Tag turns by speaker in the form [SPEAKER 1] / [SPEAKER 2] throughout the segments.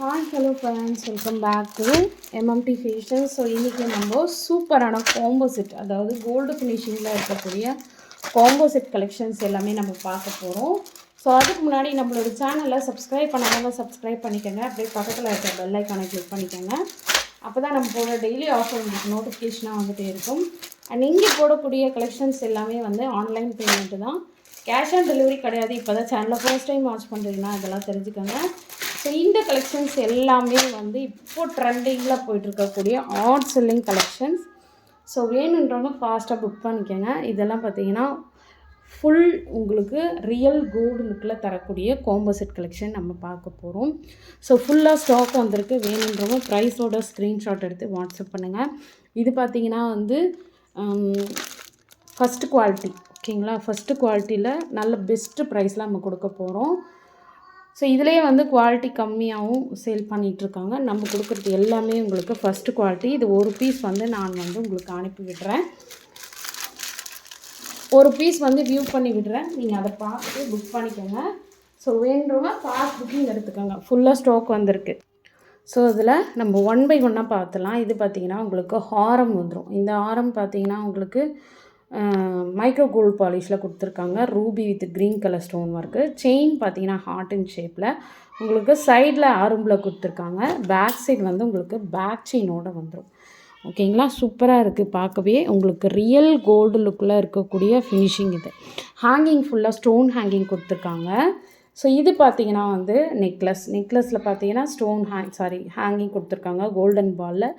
[SPEAKER 1] Hi hello friends welcome back to MMD fashion so இன்றைக்கி நம்ம சூப்பரான காம்போ செட் அதாவது கோல்டு ஃபினிஷிங்கில் இருக்கக்கூடிய காம்போ செட் கலெக்ஷன்ஸ் எல்லாமே நம்ம பார்க்க போகிறோம் ஸோ அதுக்கு முன்னாடி நம்மளோட சேனலை சப்ஸ்கிரைப் பண்ணாதவங்க சப்ஸ்கிரைப் பண்ணிக்கோங்க. அப்படியே பக்கத்தில் இருக்க பெல் ஐக்கானை கிளிக் பண்ணிக்கோங்க. அப்போ தான் நம்ம போகிற டெய்லி ஆஃபர் உங்களுக்கு நோட்டிஃபிகேஷனாக வந்துகிட்டே இருக்கும். அண்ட் இங்கே போடக்கூடிய கலெக்ஷன்ஸ் எல்லாமே வந்து ஆன்லைன் பேமெண்ட்டு தான். கேஷ் ஆன் டெலிவரி கிடையாது. இப்போ தான் சேனலில் ஃபர்ஸ்ட் டைம் வாட்ச் பண்ணுறீங்கன்னா இதெல்லாம் தெரிஞ்சுக்கோங்க. ஸோ இந்த கலெக்ஷன்ஸ் எல்லாமே வந்து இப்போ ட்ரெண்டிங்கில் போயிட்டுருக்கக்கூடிய ஆர்ட் செல்லிங் கலெக்ஷன்ஸ் ஸோ வேணுன்றவங்க ஃபாஸ்ட்டாக புக் பண்ணிக்கோங்க. இதெல்லாம் பார்த்தீங்கன்னா ஃபுல் உங்களுக்கு ரியல் கோல்டு லுக்கில் தரக்கூடிய காம்போசிட் கலெக்ஷன் நம்ம பார்க்க போகிறோம் ஸோ ஃபுல்லாக ஸ்டாக் வந்திருக்கு. வேணுன்றவங்க ப்ரைஸோட ஸ்க்ரீன்ஷாட் எடுத்து வாட்ஸ்அப் பண்ணுங்கள் இது பார்த்தீங்கன்னா வந்து ஃபஸ்ட்டு குவாலிட்டி ஓகேங்களா? ஃபஸ்ட்டு குவாலிட்டியில் நல்ல பெஸ்ட்டு ப்ரைஸில் நம்ம கொடுக்க போகிறோம் ஸோ இதுலேயே வந்து குவாலிட்டி கம்மியாகவும் சேல் பண்ணிகிட்ருக்காங்க நம்ம கொடுக்குறது எல்லாமே உங்களுக்கு ஃபஸ்ட்டு குவாலிட்டி இது ஒரு பீஸ் வந்து நான் வந்து உங்களுக்கு அனுப்பி விடுறேன். ஒரு பீஸ் வந்து வியூ பண்ணி விடுறேன். நீங்கள் அதை பார்த்து புக் பண்ணிக்கோங்க. ஸோ வேண்டுறவங்க ஃபாஸ்ட் புக்கிங் எடுத்துக்கோங்க. ஃபுல்லாக ஸ்டாக் வந்திருக்கு. ஸோ இதில் நம்ம ஒன் பை ஒன்னாக பார்த்துலாம் இது பார்த்திங்கன்னா உங்களுக்கு ஹாரம் வந்துடும் இந்த ஹாரம் பார்த்திங்கன்னா உங்களுக்கு மைக்ரோ கோல்ட் பாலிஷில் கொடுத்துருக்காங்க. Ruby with green colour stone work chain பார்த்தீங்கன்னா ஹார்ட் இன் ஷேப்பில் உங்களுக்கு சைடில் ஆரம்பில் கொடுத்துருக்காங்க. பேக் சைடு வந்து உங்களுக்கு பேக் செயினோடு வந்துடும் ஓகேங்களா சூப்பராக இருக்குது பார்க்கவே. உங்களுக்கு ரியல் கோல்டு லுக்கில் இருக்கக்கூடிய ஃபினிஷிங் இது. ஹேங்கிங் ஃபுல்லாக ஸ்டோன் ஹேங்கிங் கொடுத்துருக்காங்க. ஸோ இது பார்த்தீங்கன்னா வந்து நெக்லஸ் நெக்லஸில் பார்த்தீங்கன்னா ஸ்டோன் ஹேங் சாரி ஹேங்கிங் கொடுத்துருக்காங்க. கோல்டன் பாலில்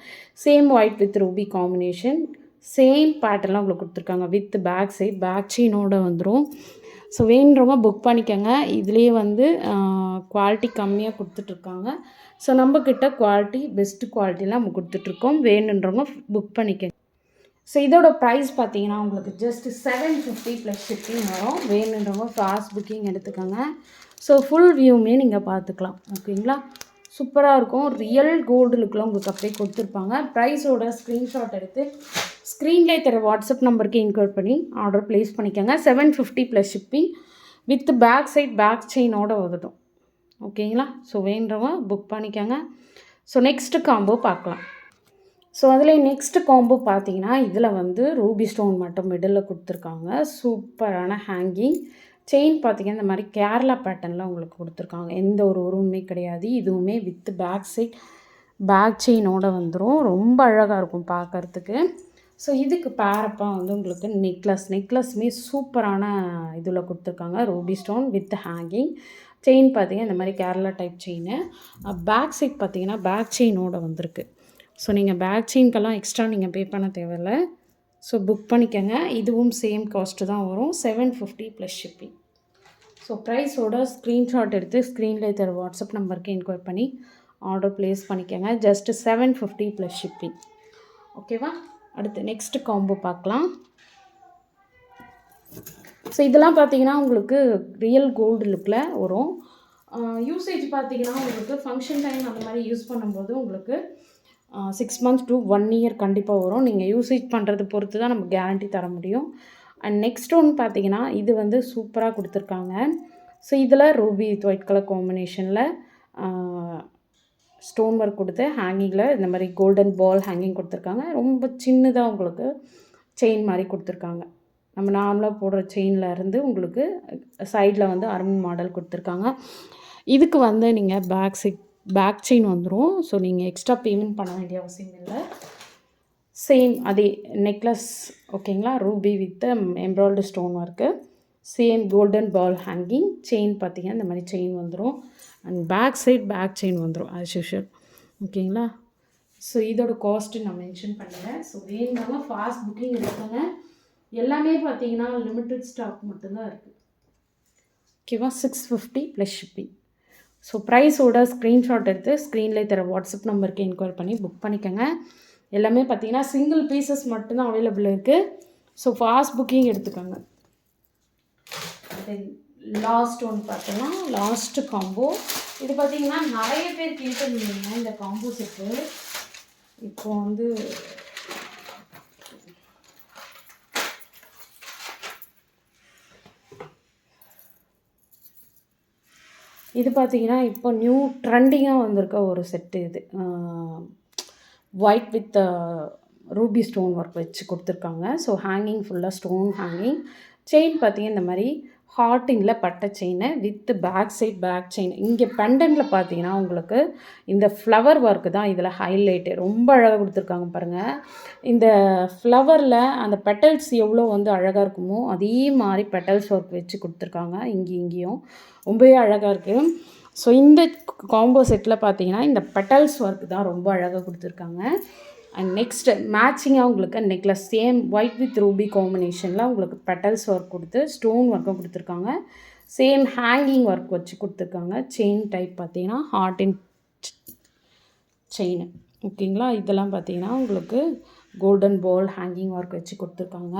[SPEAKER 1] same white with ruby combination same பேட்டர்லாம் உங்களுக்கு கொடுத்துருக்காங்க. வித் பேக் சைட் பேக் செயினோடு வந்துடும் ஸோ வேணுறவங்க புக் பண்ணிக்கோங்க. இதுலேயே வந்து குவாலிட்டி கம்மியாக கொடுத்துட்ருக்காங்க. ஸோ நம்மக்கிட்ட குவாலிட்டி பெஸ்ட்டு குவாலிட்டிலாம் நம்ம கொடுத்துட்ருக்கோம். வேணுன்றவங்க புக் பண்ணிக்கோங்க. ஸோ இதோட ப்ரைஸ் பார்த்தீங்கன்னா உங்களுக்கு just seven fifty plus shipping வரும். வேணுன்றவங்க ஃபாஸ்ட் புக்கிங் எடுத்துக்கோங்க. ஸோ ஃபுல் வியூமே நீங்கள் பார்த்துக்கலாம். ஓகேங்களா? சூப்பராக இருக்கும். ரியல் கோல்டு லுக்கில் உங்களுக்கு அப்படியே கொடுத்துருப்பாங்க. ப்ரைஸோட ஸ்க்ரீன்ஷாட் எடுத்து ஸ்க்ரீன்லேயே தர வாட்ஸ்அப் நம்பருக்கு இன்க்ளூட் பண்ணி ஆர்டர் ப்ளேஸ் பண்ணிக்கோங்க. Seven fifty plus shipping with back side back செயினோட வந்துடும் ஓகேங்களா? ஸோ வேண்டவங்க புக் பண்ணிக்கோங்க. ஸோ நெக்ஸ்ட்டு காம்போ பார்க்கலாம். ஸோ அதில் நெக்ஸ்ட்டு காம்போ பார்த்தீங்கன்னா இதில் வந்து ரூபி ஸ்டோன் மட்டும் மிடில் கொடுத்துருக்காங்க. சூப்பரான ஹேங்கிங் செயின் பார்த்திங்கன்னா இந்த மாதிரி கேரளா பேட்டர்னில் உங்களுக்கு கொடுத்துருக்காங்க. எந்த ஒரு உருவமே கிடையாது. இதுவுமே வித் பேக் சைட் பேக் செயினோடு வந்துடும் ரொம்ப அழகாக இருக்கும் பார்க்குறதுக்கு. ஸோ இதுக்கு பேரப்பாக வந்து உங்களுக்கு நெக்லஸ் நெக்லஸ்மே சூப்பரான இதில் கொடுத்துருக்காங்க. Ruby stone with hanging chain பார்த்தீங்கன்னா இந்த மாதிரி Kerala type chain back side பார்த்தீங்கன்னா பேக் செயினோட வந்திருக்கு. ஸோ நீங்கள் பேக் செயின்க்கெல்லாம் எக்ஸ்ட்ரா நீங்கள் பே பண்ண தேவையில்ல. ஸோ புக் பண்ணிக்கோங்க. இதுவும் சேம் காஸ்ட்டு தான் வரும். Seven fifty plus shipping so ப்ரைஸோட screenshot எடுத்து ஸ்க்ரீனில் தர வாட்ஸ்அப் நம்பருக்கு என்கொயர் பண்ணி ஆர்டர் ப்ளேஸ் பண்ணிக்கோங்க. Just seven fifty plus shipping ஓகேவா அடுத்து நெக்ஸ்ட்டு காம்போ பார்க்கலாம். ஸோ இதெல்லாம் பார்த்தீங்கன்னா உங்களுக்கு ரியல் கோல்டு லுக்கில் வரும். யூசேஜ் பார்த்தீங்கன்னா உங்களுக்கு ஃபங்க்ஷன் டைம் அந்த மாதிரி யூஸ் பண்ணும்போது உங்களுக்கு six months to one year கண்டிப்பாக வரும். நீங்கள் யூசேஜ் பண்ணுறது பொறுத்து தான் நம்ம கேரண்டி தர முடியும். அண்ட் நெக்ஸ்ட் ஒன்று பார்த்தீங்கன்னா இது வந்து சூப்பராக கொடுத்துருக்காங்க. ஸோ இதில் ரூபி ஒயிட் கலர் காம்பினேஷனில் ஸ்டோன் ஒர்க் கொடுத்து ஹேங்கிங்கில் இந்த மாதிரி கோல்டன் பால் ஹேங்கிங் கொடுத்துருக்காங்க. ரொம்ப சின்னதாக உங்களுக்கு செயின் மாதிரி கொடுத்துருக்காங்க. நம்ம நார்மலாக போடுற செயினில் இருந்து உங்களுக்கு சைடில் வந்து அரும்பு மாடல் கொடுத்துருக்காங்க. இதுக்கு வந்து நீங்கள் பேக் சைட் பேக் செயின் வந்துடும் ஸோ நீங்கள் எக்ஸ்ட்ரா பேமெண்ட் பண்ண வேண்டிய அவசியம் இல்லை. சேம் அதே நெக்லஸ் ஓகேங்களா? Ruby with embroidered stone work. Same golden ball hanging chain பார்த்தீங்கன்னா இந்த மாதிரி செயின் வந்துடும் and back side back chain வந்துடும் ஆஸ் யூஷுவல் ஓகேங்களா ஸோ இதோட காஸ்ட்டு நான் மென்ஷன் பண்ணுறேன் ஸோ வேணுனாலும் ஃபாஸ்ட் புக்கிங் இருக்குங்க எல்லாமே பார்த்தீங்கன்னா லிமிட்டட் ஸ்டாக் மட்டும்தான் இருக்குது ஓகேவா six fifty plus shipping so ப்ரைஸோட screenshot எடுத்து ஸ்க்ரீனில் தர வாட்ஸ்அப் நம்பருக்கு என்கொயர் பண்ணி புக் பண்ணிக்கோங்க. எல்லாமே பார்த்தீங்கன்னா சிங்கிள் பீசஸ் மட்டும்தான் அவைலபிள் இருக்குது ஸோ ஃபாஸ்ட் புக்கிங் எடுத்துக்கோங்க. லாஸ்ட் ஒன் பார்த்தோன்னா லாஸ்ட்டு காம்போ இது பார்த்தீங்கன்னா நிறைய பேர் கேட்டிருந்தீங்க இந்த காம்போ செட்டு இப்போ வந்து இது பார்த்தீங்கன்னா இப்போ நியூ ட்ரெண்டிங்காக வந்திருக்க ஒரு செட்டு இது. White with ruby stone work வச்சு கொடுத்துருக்காங்க. ஸோ ஹேங்கிங் ஃபுல்லாக ஸ்டோன் ஹேங்கிங் செயின் பார்த்தீங்கன்னா இந்த மாதிரி ஹார்டிங்கில் பட்டை செயினை with back side back chain. இங்கே பெண்டனில் பார்த்தீங்கன்னா உங்களுக்கு இந்த ஃப்ளவர் ஒர்க்கு தான் இதில் ஹைலைட்டு ரொம்ப அழகாக கொடுத்துருக்காங்க பாருங்கள் இந்த ஃப்ளவரில் அந்த பெட்டல்ஸ் எவ்வளோ வந்து அழகாக இருக்குமோ அதே மாதிரி பெட்டல்ஸ் ஒர்க் வச்சு கொடுத்துருக்காங்க. இங்கேயும் இங்கேயும். ரொம்பவே அழகாக இருக்குது ஸோ இந்த காம்போ செட்டில் பார்த்தீங்கன்னா இந்த பெட்டல்ஸ் ஒர்க் தான் ரொம்ப அழகாக கொடுத்துருக்காங்க. அண்ட் நெக்ஸ்ட்டு மேட்சிங்காக உங்களுக்கு necklace same white with ruby காம்பினேஷனில் உங்களுக்கு பெட்டல்ஸ் ஒர்க் கொடுத்து ஸ்டோன் ஒர்க்கும் கொடுத்துருக்காங்க. சேம் ஹேங்கிங் ஒர்க் வச்சு கொடுத்துருக்காங்க. செயின் டைப் பார்த்தீங்கன்னா ஹார்ட் அண்ட் செயின் ஓகேங்களா இதெல்லாம் பார்த்தீங்கன்னா உங்களுக்கு கோல்டன் பால் ஹேங்கிங் ஒர்க் வச்சு கொடுத்துருக்காங்க.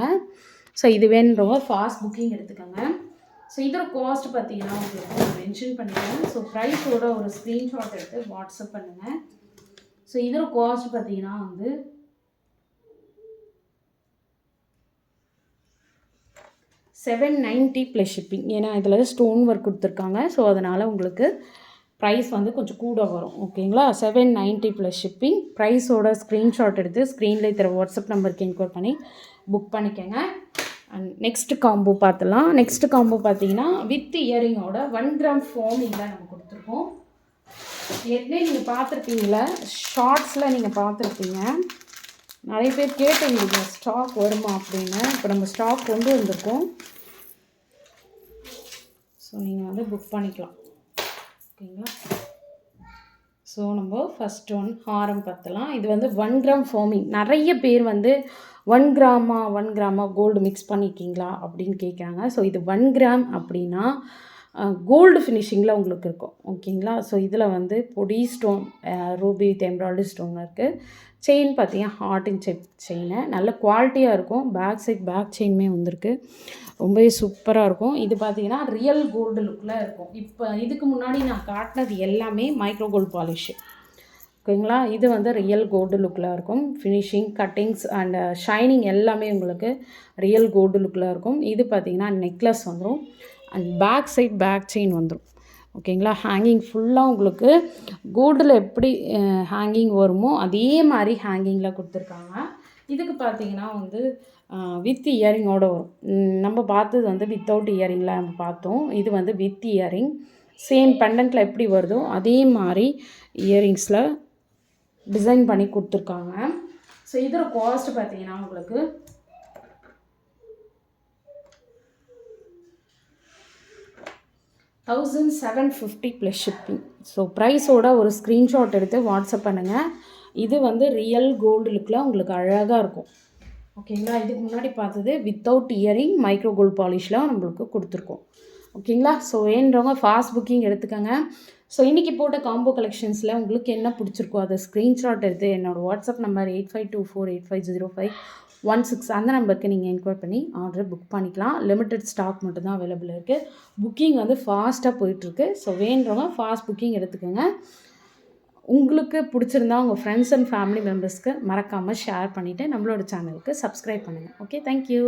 [SPEAKER 1] ஸோ இது வேணுன்றவங்க ஃபாஸ்ட் புக்கிங் எடுத்துக்கோங்க. ஸோ இதோட காஸ்ட் பார்த்தீங்கன்னா உங்களுக்கு மென்ஷன் பண்ணுங்கள் ஸோ ப்ரைஸோட ஒரு ஸ்க்ரீன்ஷாட் எடுத்து வாட்ஸ்அப் பண்ணுங்கள் ஸோ இதில் கோச்சு பார்த்தீங்கன்னா வந்து செவன் நைன்ட்டி ப்ளஸ் ஷிப்பிங் ஏன்னா இதில் ஸ்டோன் ஒர்க் கொடுத்துருக்காங்க. ஸோ அதனால் உங்களுக்கு ப்ரைஸ் வந்து கொஞ்சம் கூட வரும். ஓகேங்களா செவன் நைன்ட்டி ப்ளஸ் ஷிப்பிங் ப்ரைஸோட ஸ்க்ரீன்ஷாட் எடுத்து ஸ்க்ரீனில் தர வாட்ஸ்அப் நம்பருக்கு என்கொயர் பண்ணி புக் பண்ணிக்கோங்க. அண்ட் நெக்ஸ்ட் காம்போ பார்த்துலாம் நெக்ஸ்ட் காம்போ பார்த்தீங்கன்னா வித் இயரிங்கோட ஒன் கிராம் ஃபோமிங்கில் நம்ம கொடுத்துருக்கோம். ஏற்கனவே நீங்கள் பார்த்துருப்பீங்கள? ஷார்ட்ஸில் நீங்கள் பார்த்துருப்பீங்க. நிறைய பேர் கேட்டிருந்தீங்க ஸ்டாக் வருமா அப்படின்னு. இப்போ நம்ம ஸ்டாக் கொண்டு வந்திருக்கோம். ஸோ நீங்கள் வந்து புக் பண்ணிக்கலாம். ஓகேங்களா? ஸோ நம்ம ஃபஸ்ட் ஒன் ஹாரம் பத்தலாம். இது வந்து ஒன் கிராம் ஃபார்மிங் நிறைய பேர் வந்து ஒன் கிராமா ஒன் கிராமா கோல்டு மிக்ஸ் பண்ணியிருக்கீங்களா அப்படின்னு கேட்குறாங்க. ஸோ இது ஒன் கிராம் அப்படின்னா கோல்டு ஃபினிஷிங்கில் உங்களுக்கு இருக்கும். ஓகேங்களா? ஸோ இதில் வந்து பொடி stone ruby with embroidery stone இருக்குது செயின் பார்த்தீங்கன்னா ஹார்ட் இன் செக் செயினை நல்ல குவாலிட்டியாக இருக்கும். பேக் சைட் பேக் செயினுமே வந்திருக்கு. ரொம்பவே சூப்பராக இருக்கும். இது பார்த்தீங்கன்னா ரியல் கோல்டு லுக்கில் இருக்கும். இப்போ இதுக்கு முன்னாடி நான் காட்டினது எல்லாமே மைக்ரோ கோல்டு பாலிஷு ஓகேங்களா? இது வந்து ரியல் கோல்டு லுக்கில் இருக்கும். ஃபினிஷிங் கட்டிங்ஸ் அண்ட் ஷைனிங் எல்லாமே உங்களுக்கு ரியல் கோல்டு லுக்கில் இருக்கும். இது பார்த்திங்கன்னா நெக்லஸ் வந்துடும் and back side back chain வந்துடும் ஓகேங்களா ஹேங்கிங் ஃபுல்லாக உங்களுக்கு கோல்டில் எப்படி ஹேங்கிங் வருமோ அதே மாதிரி ஹேங்கிங்கில் கொடுத்துருக்காங்க. இதுக்கு பார்த்தீங்கன்னா வந்து வித் இயரிங்கோடு வரும். நம்ம பார்த்தது வந்து வித்தவுட் இயரிங்கில் நம்ம பார்த்தோம். இது வந்து வித் இயரிங் சேம் பெண்டன்ட்டில் எப்படி வருதோ அதே மாதிரி இயரிங்ஸில் டிசைன் பண்ணி கொடுத்துருக்காங்க. ஸோ இதோட காஸ்ட் பார்த்தீங்கன்னா உங்களுக்கு thousand seven fifty plus shipping so ப்ரைஸோட ஒரு ஸ்க்ரீன்ஷாட் எடுத்து வாட்ஸ்அப் பண்ணுங்கள் இது வந்து ரியல் கோல்டு லுக்கில் உங்களுக்கு அழகாக இருக்கும். ஓகேங்களா இதுக்கு முன்னாடி பார்த்தது வித்தவுட் இயரிங் மைக்ரோ கோல்டு பாலிஷில் நம்மளுக்கு கொடுத்துருக்கோம். ஓகேங்களா ஸோ வேணுறவங்க ஃபாஸ்ட் புக்கிங் எடுத்துக்கோங்க. ஸோ இன்றைக்கி போட்ட காம்போ கலெக்ஷன்ஸில் உங்களுக்கு என்ன பிடிச்சிருக்கோ அதை ஸ்க்ரீன்ஷாட் எடுத்து என்னோடய WhatsApp number eight five two four eight five zero five one six அந்த நம்பருக்கு நீங்கள் என்கொயர் பண்ணி ஆர்டர் புக் பண்ணிக்கலாம். லிமிட்டட் ஸ்டாக் மட்டும்தான் அவைலபிள் இருக்குது புக்கிங் வந்து ஃபாஸ்ட்டாக போயிட்டுருக்கு. ஸோ வேண்டவங்க ஃபாஸ்ட் புக்கிங் எடுத்துக்கோங்க. உங்களுக்கு பிடிச்சிருந்தா உங்கள் ஃப்ரெண்ட்ஸ் அண்ட் ஃபேமிலி மெம்பர்ஸ்க்கு மறக்காமல் ஷேர் பண்ணிவிட்டு நம்மளோட சேனலுக்கு சப்ஸ்கிரைப் பண்ணுங்கள் ஓகே தேங்க்யூ